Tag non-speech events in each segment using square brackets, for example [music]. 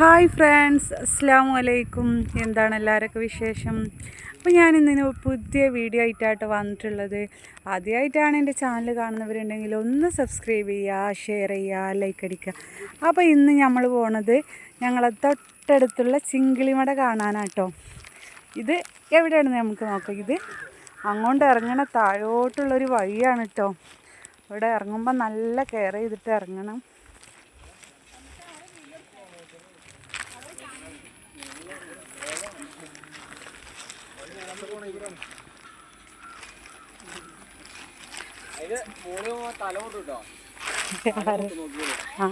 Hi friends അസ്സാം വലൈക്കും എന്താണ് എല്ലാവരൊക്കെ വിശേഷം? അപ്പോൾ ഞാൻ ഇന്നിന് പുതിയ വീഡിയോ ആയിട്ടായിട്ട് വന്നിട്ടുള്ളത്. ആദ്യമായിട്ടാണ് എന്റെ ചാനൽ കാണുന്നവരുണ്ടെങ്കിൽ ഒന്ന് സബ്സ്ക്രൈബ് ചെയ്യുക ഷെയർ ചെയ്യുക ലൈക്ക് അടിക്കുക. അപ്പോൾ ഇന്ന് നമ്മൾ പോണത് ഞങ്ങളെ തൊട്ടടുത്തുള്ള ചിങ്കിളിമട കാണാനാട്ടോ. ഇത് എവിടെയാണ് നമുക്ക് നോക്കാം. ഇത് അങ്ങോട്ട് ഇറങ്ങണ താഴോട്ടുള്ളൊരു വഴിയാണ് കേട്ടോ ഇവിടെ ഇറങ്ങുമ്പോൾ നല്ല കെയർ ചെയ്തിട്ട് ഇറങ്ങണം. ആ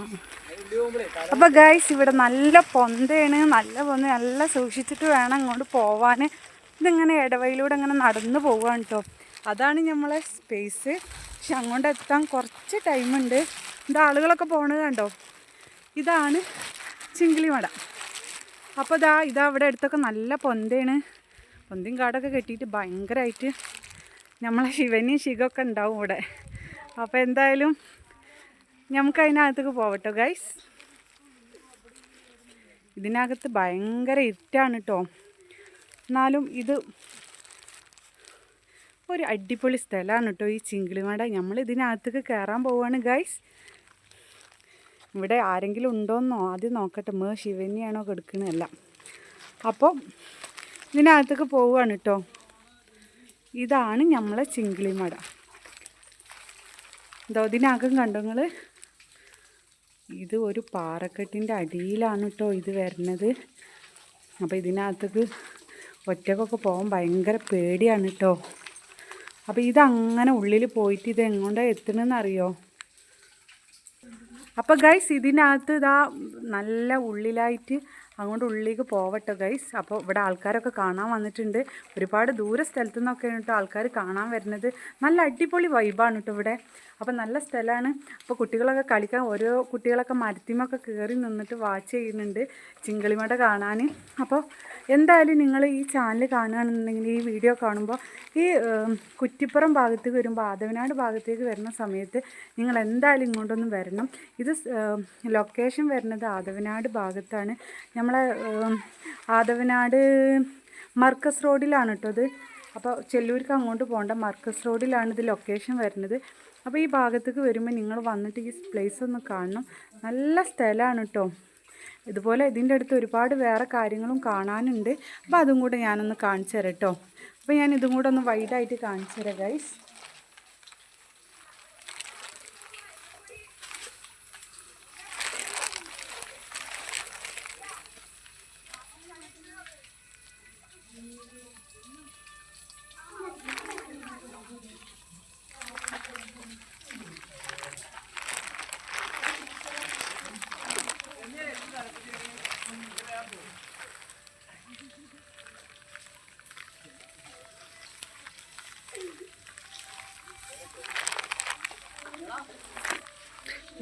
അപ്പോൾ ഗൈസ് ഇവിടെ നല്ല പൊന്തയാണ് നല്ല പൊന്ത നല്ല സൂക്ഷിച്ചിട്ട് വേണം അങ്ങോട്ട് പോവാൻ ഇതിങ്ങനെ ഇടവയിലൂടെ ഇങ്ങനെ നടന്നു പോവാണ് കേട്ടോ അതാണ് നമ്മളെ സ്പേസ് പക്ഷെ അങ്ങോട്ട് എത്താൻ കുറച്ച് ടൈമുണ്ട് ഇത് ആളുകളൊക്കെ പോണത് കണ്ടോ? ഇതാണ് ചിങ്കിളി മട അപ്പോൾ ഇതാ ഇതാ ഇവിടെ അടുത്തൊക്കെ നല്ല പൊന്തയാണ്. പൊന്തയും കാടൊക്കെ കെട്ടിയിട്ട് ഭയങ്കരമായിട്ട് നമ്മളെ ശിവനും ശിഖമൊക്കെ ഉണ്ടാവും ഇവിടെ. അപ്പോൾ എന്തായാലും നമുക്ക് അതിനകത്തേക്ക് പോവട്ടോ ഗൈസ് ഇതിനകത്ത് ഭയങ്കര ഇരുട്ടാണ് കേട്ടോ എന്നാലും ഇത് ഒരു അടിപൊളി സ്ഥലമാണ് കേട്ടോ ഈ ചിങ്കിളിമട. നമ്മൾ ഇതിനകത്തേക്ക് കയറാൻ പോവുകയാണ് ഗൈസ് ഇവിടെ ആരെങ്കിലും ഉണ്ടോയെന്നോ ആദ്യം നോക്കട്ടെ. മേ ശിവനെയാണോ കെടുക്കണതല്ല. അപ്പോൾ ഇതിനകത്തേക്ക് പോവുകയാണ് കേട്ടോ ഇതാണ് നമ്മളെ ചിങ്കിളിമട എന്തോ ഇതിനകം കണ്ടോ നിങ്ങൾ ഇത് ഒരു പാറക്കെട്ടിന്റെ അടിയിലാണ് കേട്ടോ ഇത് വരുന്നത് അപ്പോൾ ഇതിനകത്തേക്ക് ഒറ്റക്കൊക്കെ പോകാൻ ഭയങ്കര പേടിയാണ് കേട്ടോ അപ്പോൾ ഇതങ്ങനെ ഉള്ളിൽ പോയിട്ട് ഇത് എങ്ങോട്ടാണ് എത്തണമെന്ന് അറിയോ അപ്പോൾ ഗൈസ് ഇതിനകത്ത് ഇതാ നല്ല ഉള്ളിലായിട്ട് അങ്ങോട്ട് ഉള്ളിലേക്ക് പോവട്ടെ ഗൈസ് അപ്പോൾ ഇവിടെ ആൾക്കാരൊക്കെ കാണാൻ വന്നിട്ടുണ്ട്. ഒരുപാട് ദൂര സ്ഥലത്തു നിന്നൊക്കെയാണ് കേട്ടോ ആൾക്കാർ കാണാൻ വരുന്നത്. നല്ല അടിപൊളി വൈബാണ് കേട്ടോ ഇവിടെ. അപ്പോൾ നല്ല സ്ഥലമാണ് അപ്പോൾ കുട്ടികളൊക്കെ കളിക്കാൻ ഓരോ കുട്ടികളൊക്കെ മരത്തിമൊക്കെ കയറി നിന്നിട്ട് വാച്ച് ചെയ്യുന്നുണ്ട് ചിങ്കളിമട കാണാൻ അപ്പോൾ എന്തായാലും നിങ്ങൾ ഈ ചാനൽ കാണുകയാണെന്നുണ്ടെങ്കിൽ ഈ വീഡിയോ കാണുമ്പോൾ ഈ കുറ്റിപ്പുറം ഭാഗത്തേക്ക് വരുമ്പോൾ ആദവനാട് ഭാഗത്തേക്ക് വരുന്ന സമയത്ത് നിങ്ങൾ എന്തായാലും ഇങ്ങോട്ടൊന്ന് വരണം. ഇത് ലൊക്കേഷൻ വരുന്നത് ആദവനാട് ഭാഗത്താണ്. നമ്മളെ ആദവനാട് മർക്കസ് റോഡിലാണ് കേട്ടോ ഇത്. അപ്പോൾ ചെല്ലൂർക്ക് അങ്ങോട്ട് പോകേണ്ട മർക്കസ് റോഡിലാണ് ഇത് ലൊക്കേഷൻ വരുന്നത്. അപ്പോൾ ഈ ഭാഗത്തേക്ക് വരുമ്പോൾ നിങ്ങൾ വന്നിട്ട് ഈ പ്ലേസ് ഒന്ന് കാണണം. നല്ല സ്ഥലമാണ് കേട്ടോ ഇതുപോലെ ഇതിന്റെ അടുത്ത് ഒരുപാട് വേറെ കാര്യങ്ങളും കാണാനുണ്ട്. അപ്പോൾ അതും കൂടെ ഞാനൊന്ന് കാണിച്ചു തരാം കേട്ടോ അപ്പോൾ ഞാൻ ഇതും കൂടെ ഒന്ന് വൈഡായിട്ട് കാണിച്ചു തരാം ഗൈസ്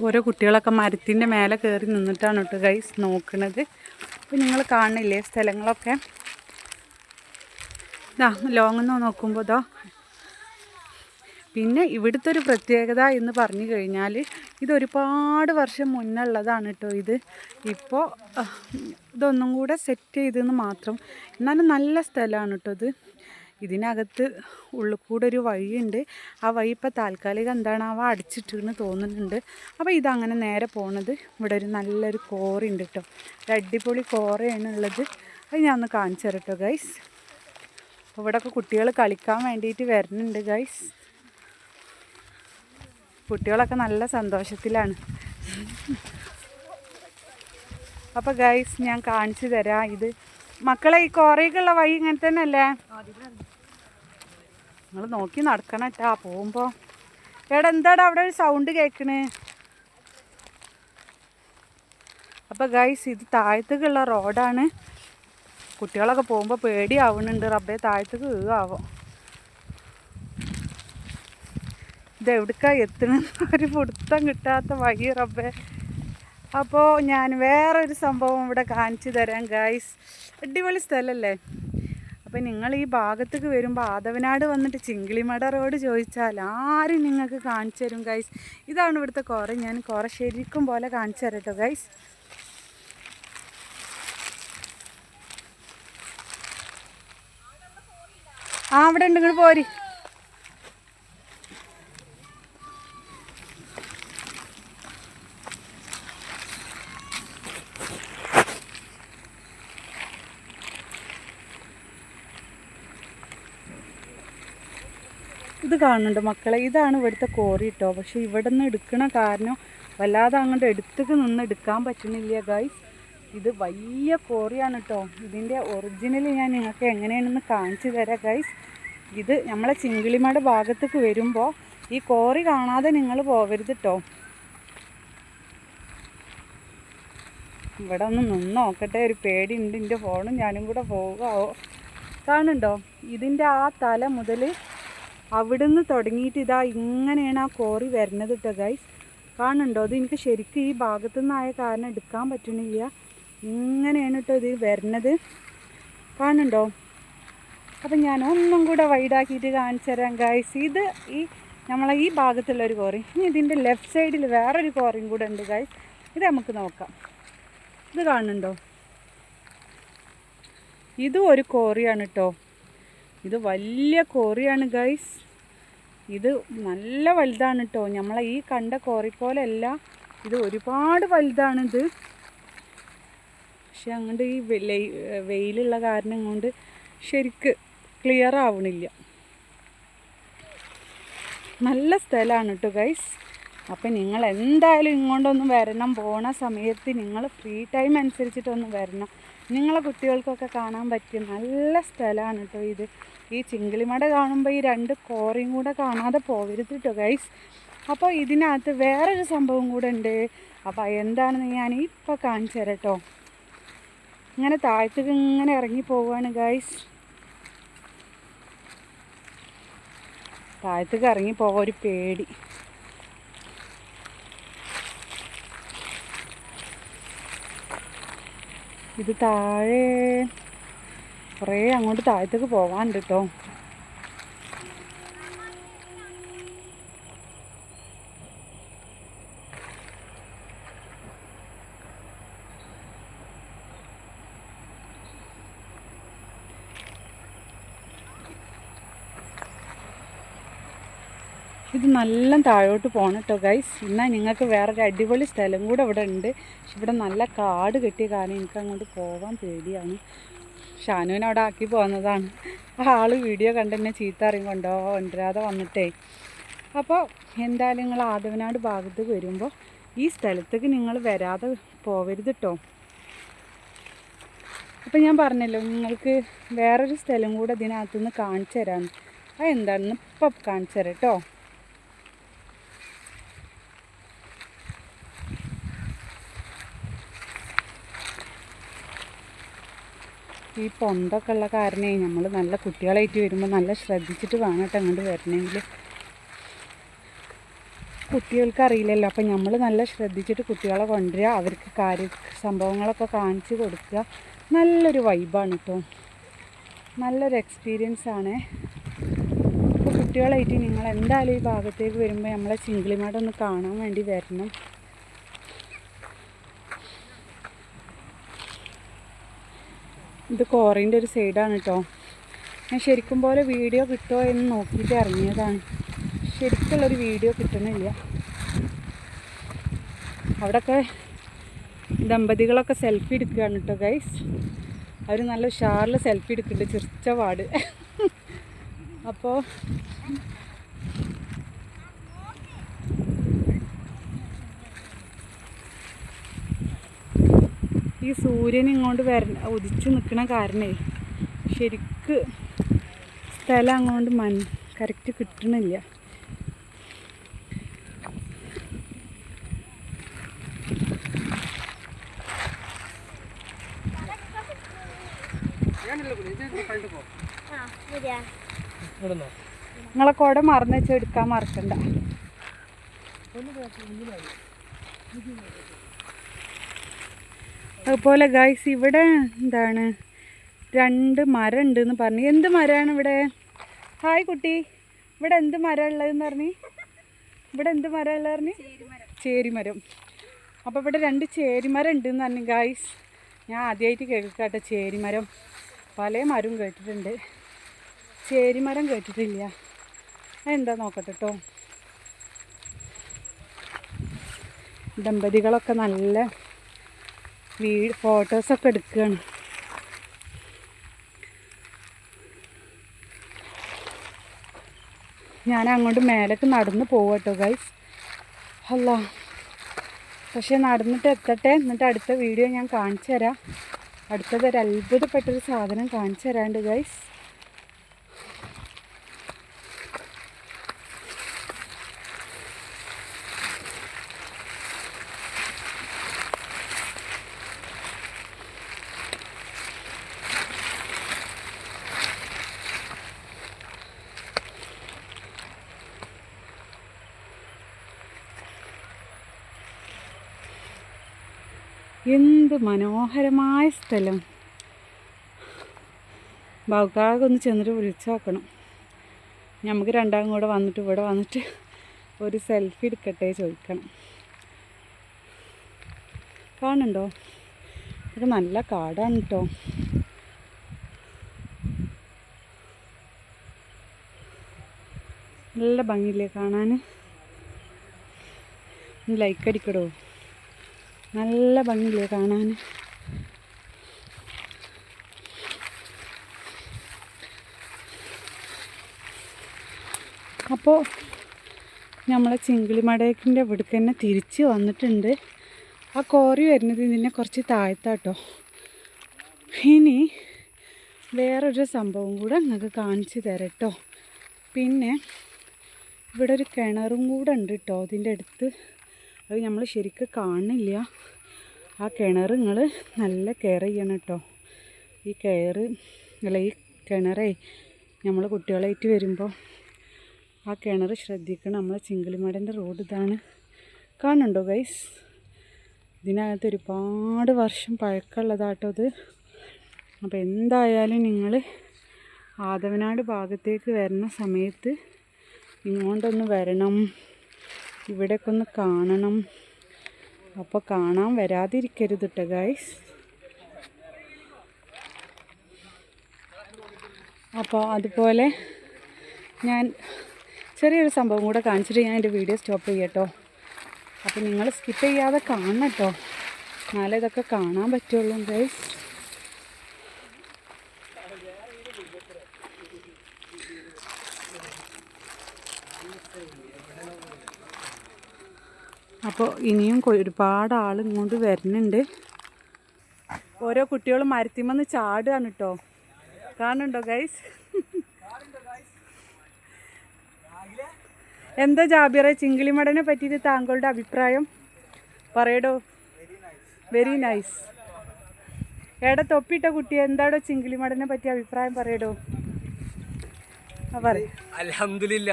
ഓരോ കുട്ടികളൊക്കെ മരത്തിന്റെ മേലെ കയറി നിന്നിട്ടാണ് കേട്ടോ ഗൈസ് നോക്കണത്. അപ്പോൾ നിങ്ങൾ കാണില്ലേ സ്ഥലങ്ങളൊക്കെ? ഇതാ ലോങ് നിന്ന് നോക്കുമ്പോൾ ഇതോ പിന്നെ ഇവിടുത്തെ ഒരു പ്രത്യേകത എന്ന് പറഞ്ഞു കഴിഞ്ഞാൽ ഇതൊരുപാട് വർഷം മുന്നുള്ളതാണ് കേട്ടോ ഇത്. ഇപ്പോൾ ഇതൊന്നും കൂടെ സെറ്റ് ചെയ്തെന്ന് മാത്രം. എന്നാലും നല്ല സ്ഥലമാണ് കേട്ടോ ഇത്. ഇതിനകത്ത് ഉള്ളിൽ കൂടെ ഒരു വഴിയുണ്ട്. ആ വഴി ഇപ്പോൾ താൽക്കാലികം എന്താണ് അവ അടിച്ചിട്ടെന്ന് തോന്നുന്നുണ്ട്. അപ്പോൾ ഇതങ്ങനെ നേരെ പോണത് ഇവിടെ ഒരു നല്ലൊരു കോറയുണ്ട് കേട്ടോ ഒരു അടിപൊളി കോറയാണ് ഉള്ളത്. അത് ഞാൻ ഒന്ന് കാണിച്ചു തരട്ടോ ഗൈസ് ഇവിടെയൊക്കെ കുട്ടികൾ കളിക്കാൻ വേണ്ടിയിട്ട് വരുന്നുണ്ട് ഗൈസ് കുട്ടികളൊക്കെ നല്ല സന്തോഷത്തിലാണ്. അപ്പോൾ ഗൈസ് ഞാൻ കാണിച്ചു തരാം. ഇത് മക്കളെ ഈ കോറയ്ക്കുള്ള വഴി ഇങ്ങനെ തന്നെ അല്ലേ നിങ്ങൾ നോക്കി നടക്കണം കേട്ടാ പോകുമ്പോൾ എടാ എന്താടാ അവിടെ ഒരു സൗണ്ട് കേൾക്കണേ അപ്പോൾ ഗൈസ് ഇത് താഴത്തേക്കുള്ള റോഡാണ്. കുട്ടികളൊക്കെ പോകുമ്പോൾ പേടിയാവുന്നുണ്ട് റബ്ബേ താഴത്തേക്ക് വീഴാവോ? ഇത് എവിടേക്കാ എത്തണെന്ന് ഒരു പിടുത്തം കിട്ടാത്ത വഴി റബ്ബേ. അപ്പോൾ ഞാൻ വേറൊരു സംഭവം ഇവിടെ കാണിച്ചു തരാം ഗായ്സ് അടിപൊളി സ്ഥലമല്ലേ അപ്പം നിങ്ങൾ ഈ ഭാഗത്തേക്ക് വരുമ്പോൾ ആദവനാട് വന്നിട്ട് ചിങ്കിളിമട റോഡ് ചോദിച്ചാൽ ആരും നിങ്ങൾക്ക് കാണിച്ചു തരും ഗൈസ് ഇതാണ് ഇവിടുത്തെ കോറ. ഞാൻ കോറ ശരിക്കും പോലെ കാണിച്ചു തരട്ടോ ഗൈസ് ആ അവിടെ ഉണ്ട്. ഇങ്ങോട്ട് പോരി. കാണുന്നുണ്ട് മക്കളെ. ഇതാണ് ഇവിടുത്തെ കോറി കേട്ടോ പക്ഷെ ഇവിടെ നിന്ന് എടുക്കണ കാരണം വല്ലാതെ അങ്ങോട്ട് എടുത്തേക്ക് നിന്ന് എടുക്കാൻ പറ്റുന്നില്ല ഗൈസ് ഇത് വലിയ കോറിയാണ് കേട്ടോ ഇതിന്റെ ഒറിജിനൽ ഞാൻ നിങ്ങൾക്ക് എങ്ങനെയാണെന്ന് കാണിച്ചു തരാം ഗൈസ് ഇത് നമ്മളെ ചിങ്കിളിമയുടെ ഭാഗത്തേക്ക് വരുമ്പോൾ ഈ കോറി കാണാതെ നിങ്ങൾ പോകരുത് കേട്ടോ ഇവിടെ ഒന്ന് നിന്ന് നോക്കട്ടെ. ഒരു പേടിയുണ്ട്. എന്റെ ഫോണും ഞാനും കൂടെ പോകാവോ. കാണുന്നുണ്ടോ? ഇതിന്റെ ആ തല മുതൽ അവിടുന്ന് തുടങ്ങിയിട്ട് ഇതാ ഇങ്ങനെയാണ് ആ കോറി വരുന്നത് കേട്ടോ ഗൈസ് കാണുന്നുണ്ടോ? അത് എനിക്ക് ശരിക്കും ഈ ഭാഗത്തു നിന്നായ കാരണം എടുക്കാൻ പറ്റണില്ല. ഇങ്ങനെയാണ് കേട്ടോ ഇത് വരുന്നത്. കാണുന്നുണ്ടോ? അപ്പം ഞാൻ ഒന്നും കൂടെ വൈഡാക്കിയിട്ട് കാണിച്ചു തരാം ഗൈസ് ഇത് ഈ നമ്മളെ ഈ ഭാഗത്തുള്ള ഒരു കോറി ഇനി ഇതിന്റെ ലെഫ്റ്റ് സൈഡിൽ വേറൊരു കോറിയും കൂടെ ഉണ്ട് ഗൈസ് ഇത് നമുക്ക് നോക്കാം. ഇത് കാണുന്നുണ്ടോ? ഇതും ഒരു കോറിയാണ് കേട്ടോ ഇത് വലിയ കോറിയാണ് ഗൈസ് ഇത് നല്ല വലുതാണ് കേട്ടോ നമ്മളെ ഈ കണ്ട കോറി പോലെയല്ല. ഇത് ഒരുപാട് വലുതാണിത് പക്ഷെ അങ്ങോട്ട് ഈ വെയിലുള്ള കാരണം കൊണ്ട് ശരിക്ക് ക്ലിയർ ആവണില്ല. നല്ല സ്ഥലമാണ് കേട്ടോ ഗൈസ് അപ്പം നിങ്ങൾ എന്തായാലും ഇങ്ങോട്ടൊന്ന് വരണം. പോണ സമയത്ത് നിങ്ങൾ ഫ്രീ ടൈം അനുസരിച്ചിട്ടൊന്ന് വരണം. നിങ്ങളെ കുട്ടികൾക്കൊക്കെ കാണാൻ പറ്റിയ നല്ല സ്ഥലമാണ് കേട്ടോ ഇത്. ഈ ചിങ്കിളിമട കാണുമ്പോൾ ഈ രണ്ട് കോറിയും കൂടെ കാണാതെ പോകരുത് കേട്ടോ ഗൈസ് അപ്പോൾ ഇതിനകത്ത് വേറൊരു സംഭവം കൂടെ ഉണ്ട്. അപ്പോൾ എന്താണെന്ന് ഞാൻ ഇപ്പോൾ കാണിച്ചു തരാം കേട്ടോ ഇങ്ങനെ താഴത്തേക്ക് ഇങ്ങനെ ഇറങ്ങി പോവുകയാണ് ഗൈസ് താഴത്തേക്ക് ഇറങ്ങി പോകാൻ ഒരു പേടി. ഇത് താഴെ കുറേ അങ്ങോട്ട് താഴത്തേക്ക് പോകാനുണ്ട് കേട്ടോ ഇത് നല്ല താഴോട്ട് പോകണം കേട്ടോ ഗൈസ് എന്നാൽ നിങ്ങൾക്ക് വേറൊരു അടിപൊളി സ്ഥലം കൂടെ ഇവിടെ ഉണ്ട്. പക്ഷെ ഇവിടെ നല്ല കാട് കെട്ടിയ കാരണം എനിക്ക് അങ്ങോട്ട് പോകാൻ പേടിയാണ്. ഷാനുവിനെ അവിടെ ആക്കി പോകുന്നതാണ് ആ ആൾ വീഡിയോ കണ്ട് എന്നെ ചീത്ത അറിയും കൊണ്ടോ വന്നിട്ടേ. അപ്പോൾ എന്തായാലും നിങ്ങൾ ആദവനാട് ഭാഗത്ത് വരുമ്പോൾ ഈ സ്ഥലത്തേക്ക് നിങ്ങൾ വരാതെ പോവരുത് കേട്ടോ അപ്പം ഞാൻ പറഞ്ഞല്ലോ നിങ്ങൾക്ക് വേറൊരു സ്ഥലം കൂടെ ഇതിനകത്തുനിന്ന് കാണിച്ചു തരാമെന്ന് അത് എന്താണെന്ന് ഇപ്പം കാണിച്ചു തരാം കേട്ടോ ഈ പൊന്തൊക്കെ ഉള്ള കാരണേ നമ്മൾ നല്ല കുട്ടികളായിട്ട് വരുമ്പോൾ നല്ല ശ്രദ്ധിച്ചിട്ട് വേണം അങ്ങോട്ട് വരണമെങ്കിൽ കുട്ടികൾക്ക് അറിയില്ലല്ലോ അപ്പം നമ്മൾ നല്ല ശ്രദ്ധിച്ചിട്ട് കുട്ടികളെ കൊണ്ടുവരിക അവർക്ക് കാര്യ സംഭവങ്ങളൊക്കെ കാണിച്ച് കൊടുക്കുക. നല്ലൊരു വൈബാണ് കേട്ടോ നല്ലൊരു എക്സ്പീരിയൻസ് ആണ്. കുട്ടികളായിട്ട് നിങ്ങൾ എന്തായാലും ഈ ഭാഗത്തേക്ക് വരുമ്പോൾ നമ്മളെ ചിങ്കിളിമാടൊന്ന് കാണാൻ വേണ്ടി വരണം. ഇത് കോറിന്റെ ഒരു സൈഡാണ് കേട്ടോ ഞാൻ ശരിക്കും പോലെ വീഡിയോ കിട്ടുമോ എന്ന് നോക്കിയിട്ട് ഇറങ്ങിയതാണ്. ശരിക്കുള്ളൊരു വീഡിയോ കിട്ടണില്ല. അവിടെയൊക്കെ ദമ്പതികളൊക്കെ സെൽഫി എടുക്കുകയാണ് കേട്ടോ ഗൈസ് അവർ നല്ല ഉഷാറിൽ സെൽഫി എടുക്കുന്നുണ്ട് ചിരിച്ച പാട്. അപ്പോൾ ഈ സൂര്യൻ ഇങ്ങോട്ട് വര ഉദിച്ചു നിൽക്കണ കാരണേ ശരിക്ക് സ്ഥലം അങ്ങോട്ട് മൻ കറക്റ്റ് കിട്ടണില്ല. നിങ്ങളെ കുട മറന്നു വെച്ച് എടുക്കാൻ മറക്കണ്ട. അതുപോലെ ഗൈസ് ഇവിടെ എന്താണ്? രണ്ട് മരം ഉണ്ട് എന്ന് പറഞ്ഞു. എന്ത് മരമാണ് ഇവിടെ? ഹായ് കുട്ടി. ഇവിടെ എന്ത് മരം ഉള്ളതെന്ന് പറഞ്ഞു. ഇവിടെ എന്ത് മരം ഉള്ളത് പറഞ്ഞു. ചേരിമരം. അപ്പോൾ ഇവിടെ രണ്ട് ചേരിമരം ഉണ്ടെന്ന് പറഞ്ഞു ഗൈസ് ഞാൻ ആദ്യമായിട്ട് കേൾക്കാട്ടെ ചേരിമരം. പല മരവും കേട്ടിട്ടുണ്ട്. ചേരിമരം കേട്ടിട്ടില്ല. അതെന്താ നോക്കട്ടെ കേട്ടോ ദമ്പതികളൊക്കെ നല്ല വീ ഫോട്ടോസൊക്കെ എടുക്കുകയാണ് ഞാൻ അങ്ങോട്ട് മേലേക്ക് നടന്ന് പോവട്ടോ ഗൈസ് അല്ല. പക്ഷെ നടന്നിട്ട് എത്തട്ടെ? എന്നിട്ട് അടുത്ത വീഡിയോ ഞാൻ കാണിച്ചു തരാം അടുത്തത് ഒരു അത്ഭുതപ്പെട്ടൊരു സാധനം കാണിച്ചു തരാണ്ട് ഗൈസ് എന്ത് മനോഹരമായ സ്ഥലം. ബാവുക്കാകൊന്ന് ചെന്നിട്ട് വിളിച്ചു നോക്കണം നമുക്ക് രണ്ടാം കൂടെ വന്നിട്ട് ഇവിടെ വന്നിട്ട് ഒരു സെൽഫി എടുക്കട്ടെ ചോദിക്കണം. കാണുന്നുണ്ടോ? ഇത് നല്ല കാടാണ് കേട്ടോ നല്ല ഭംഗിയില്ലേ കാണാൻ ലൈക്ക് അടിക്കടോ? നല്ല ഭംഗിയില്ലേ കാണാൻ. അപ്പോൾ നമ്മളെ ചിങ്കിളിമടേക്കിന്റെ ഇവിടേക്ക് തന്നെ തിരിച്ച് വന്നിട്ടുണ്ട്. ആ കോറി വരുന്നത് ഇതിനെ കുറച്ച് താഴ്ത്താട്ടോ. ഇനി വേറൊരു സംഭവം കൂടെ നിങ്ങൾക്ക് കാണിച്ചു തരട്ടോ. പിന്നെ ഇവിടെ ഒരു കിണറും കൂടെ ഉണ്ട് കേട്ടോ അതിന്റെ അടുത്ത്. അത് നമ്മൾ ശരിക്കും കാണില്ല ആ കിണർ നിങ്ങൾ നല്ല കെയർ ചെയ്യണം കേട്ടോ. ഈ കെയർ അല്ല ഈ കിണറേ നമ്മൾ കുട്ടികളായിട്ട് വരുമ്പോൾ ആ കിണർ ശ്രദ്ധിക്കണം. നമ്മളെ ചിങ്കിളിമടന്റെ റോഡ് ഇതാണ്. കാണുന്നുണ്ടോ ഗൈസ് ഇതിനകത്ത് ഒരുപാട് വർഷം പഴക്കമുള്ളതാട്ടോ അത് അപ്പോൾ എന്തായാലും നിങ്ങൾ ആദവനാട് ഭാഗത്തേക്ക് വരുന്ന സമയത്ത് ഇങ്ങോട്ടൊന്ന് വരണം. ഇവിടെയൊക്കെ ഒന്ന് കാണണം. അപ്പോൾ കാണാൻ വരാതിരിക്കരുത് കേട്ടോ ഗൈസ് അപ്പോൾ അതുപോലെ ഞാൻ ചെറിയൊരു സംഭവം കൂടെ കാണിച്ചിട്ട് ഞാൻ എന്റെ വീഡിയോ സ്റ്റോപ്പ് ചെയ്യട്ടോ. അപ്പോൾ നിങ്ങൾ സ്കിപ്പ് ചെയ്യാതെ കാണണം കേട്ടോ എന്നാലേ ഇതൊക്കെ കാണാൻ പറ്റുള്ളൂ ഗൈസ് അപ്പോൾ ഇനിയും ഒരുപാട് ആൾ ഇങ്ങോട്ട് വരുന്നുണ്ട്. ഓരോ കുട്ടികളും മരത്തിമെന്ന് ചാടുകയാണ് കേട്ടോ. കാണുന്നുണ്ടോ ഗൈസ് എന്താ ജാബിറെ? ചിങ്കിളിമടനെ പറ്റിയിട്ട് താങ്കളുടെ അഭിപ്രായം? പറയടോ. വെരി നൈസ് എടെ തൊപ്പിട്ട കുട്ടി എന്താടോ ചിങ്കിളിമടനെ പറ്റിയ അഭിപ്രായം? പറയടോ. അലഹമില്ല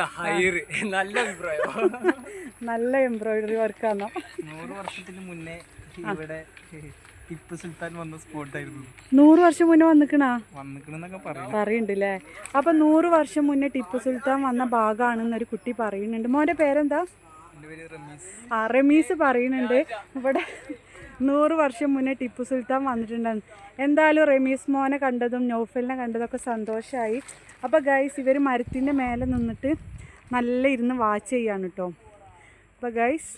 നല്ല അഭിപ്രായം. [laughs] നല്ല എംബ്രോയിഡറി വർക്കാണോ നൂറ് വർഷത്തിന് മുന്നേ ഇവിടെ ടിപ്പു സുൽത്താൻ വന്ന സ്പോട്ട് ആയിരുന്നു. നൂറ് വർഷം മുന്നേ വന്നിക്കണാ? വന്നിക്കണെന്നൊക്കെ പറയും. പറയുന്നുണ്ടല്ലേ അപ്പൊ നൂറ് വർഷം മുന്നേ ടിപ്പു സുൽത്താൻ വന്ന ഭാഗമാണെന്ന് ഒരു കുട്ടി പറയുന്നുണ്ട്. മോന്റെ പേരെന്താ? ആ റമീസ് പറയുന്നുണ്ട്. ഇവിടെ നൂറ് വർഷം മുന്നേ ടിപ്പു സുൽത്താൻ വന്നിട്ടുണ്ടെന്ന് എന്തായാലും റമീസ് മോനെ കണ്ടതും നോഫലിനെ കണ്ടതൊക്കെ സന്തോഷമായി അപ്പോൾ ഗൈസ് ഇവർ മരത്തിന്റെ മേലെ നിന്നിട്ട് നല്ല ഇരുന്ന് വാച്ച് ചെയ്യാണ് കേട്ടോ അപ്പോൾ ഗൈസ്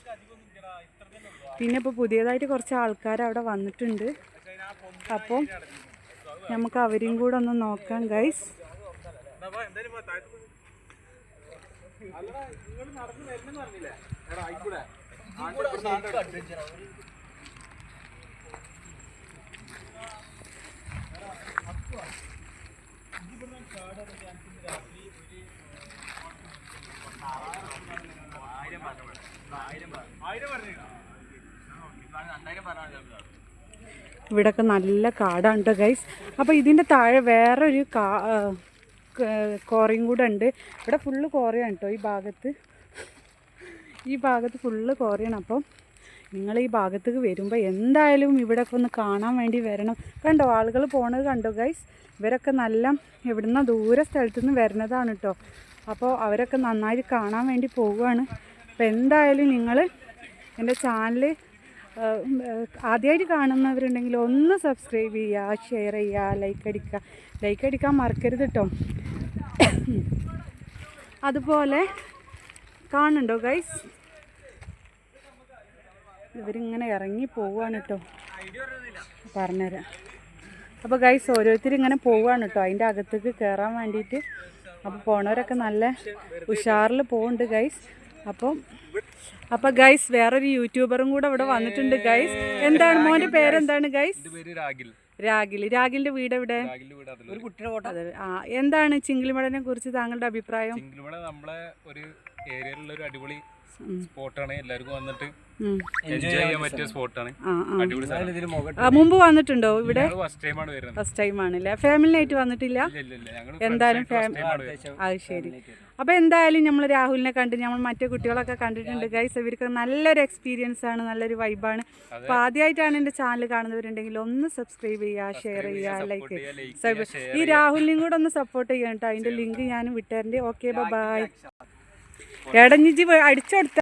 പിന്നെ ഇപ്പോൾ പുതിയതായിട്ട് കുറച്ച് ആൾക്കാർ അവിടെ വന്നിട്ടുണ്ട്. അപ്പോൾ നമുക്ക് അവരെയും കൂടെ ഒന്ന് നോക്കാം ഗൈസ് ഇവിടെയൊക്കെ നല്ല കാടാണ് ഗൈസ് അപ്പോൾ ഇതിന്റെ താഴെ വേറൊരു കാ കോറിയും കൂടെ ഉണ്ട്. ഇവിടെ ഫുള്ള് കോറയാണ് കേട്ടോ ഈ ഭാഗത്ത്. ഈ ഭാഗത്ത് ഫുള്ള് കോറയാണ്. അപ്പം നിങ്ങൾ ഈ ഭാഗത്തേക്ക് വരുമ്പോൾ എന്തായാലും ഇവിടെയൊക്കെ ഒന്ന് കാണാൻ വേണ്ടി വരണം. കണ്ടോ ആളുകൾ പോണത് കണ്ടോ ഗൈസ് ഇവരൊക്കെ നല്ല ഇവിടുന്ന് ദൂര സ്ഥലത്തു നിന്ന് വരുന്നതാണ് കേട്ടോ അപ്പോൾ അവരൊക്കെ നന്നായിട്ട് കാണാൻ വേണ്ടി പോവുകയാണ്. അപ്പോൾ എന്തായാലും നിങ്ങൾ എന്റെ ചാനൽ ആദ്യമായിട്ട് കാണുന്നവരുണ്ടെങ്കിൽ ഒന്ന് സബ്സ്ക്രൈബ് ചെയ്യുക ഷെയർ ചെയ്യുക ലൈക്ക് അടിക്കുക. ലൈക്ക് അടിക്കാൻ മറക്കരുത് കേട്ടോ അതുപോലെ കാണുന്നുണ്ടോ ഗൈസ് ഇവരിങ്ങനെ ഇറങ്ങി പോവാണ് കേട്ടോ പറഞ്ഞുതരാം. അപ്പോൾ ഗൈസ് ഓരോരുത്തർ ഇങ്ങനെ പോവാണ് കേട്ടോ അതിന്റെ അകത്തേക്ക് കയറാൻ വേണ്ടിയിട്ട്. അപ്പോൾ പോണവരൊക്കെ നല്ല ഉഷാറിൽ പോകുന്നുണ്ട് ഗൈസ് അപ്പം അപ്പൊ ഗൈസ് വേറൊരു യൂട്യൂബറും കൂടെ ഇവിടെ വന്നിട്ടുണ്ട് ഗൈസ് എന്താണ് മോന്റെ പേരെന്താണ് ഗൈസ് രാഗിൽ. രാഗിൽ. രാഗിലിന്റെ വീട് എവിടെ? രാഗിലിന്റെ വീട് ഫോട്ടോ ആ എന്താണ് ചിങ്കിളിമടനെ കുറിച്ച് താങ്കളുടെ അഭിപ്രായം? നമ്മളെ ഒരു ഏരിയയിലുള്ള ഒരു അടിപൊളി സ്പോട്ടാണ്. എല്ലാവർക്കും വന്നിട്ട് എൻജോയ് ചെയ്യാൻ പറ്റിയ സ്പോട്ടാണ്. അടിപൊളി സ്ഥലം. മുമ്പ് വന്നിട്ടുണ്ടോ ഇവിടെ? ഫസ്റ്റ് ടൈമാണ് വരുന്നത്. ഫസ്റ്റ് ടൈം ആണല്ലേ ഫാമിലി ആയിട്ട് വന്നിട്ടില്ല? ഇല്ല ഇല്ല ഇല്ല. ഞങ്ങൾ എന്തായാലും ഫസ്റ്റ് ടൈമാണ് വരുന്നത്. അത് ശരി. അപ്പോൾ എന്തായാലും നമ്മൾ രാഹുലിനെ കണ്ട് നമ്മൾ മറ്റേ കുട്ടികളൊക്കെ കണ്ടിട്ടുണ്ട്. ഗൈസ് ഇവർക്ക് നല്ലൊരു എക്സ്പീരിയൻസ് ആണ് നല്ലൊരു വൈബാണ് അപ്പോൾ ആദ്യമായിട്ടാണ് എന്റെ ചാനൽ കാണുന്നവരുണ്ടെങ്കിൽ ഒന്ന് സബ്സ്ക്രൈബ് ചെയ്യുക ഷെയർ ചെയ്യുക ലൈക്ക് ചെയ്യുക, ഈ രാഹുലിനെയും കൂടെ ഒന്ന് സപ്പോർട്ട് ചെയ്യണം കേട്ടോ അതിന്റെ ലിങ്ക് ഞാൻ വിട്ടുതരണ്ട് ഓക്കെ ബൈ എടഞ്ഞിജി അടിച്ചു കൊടുത്ത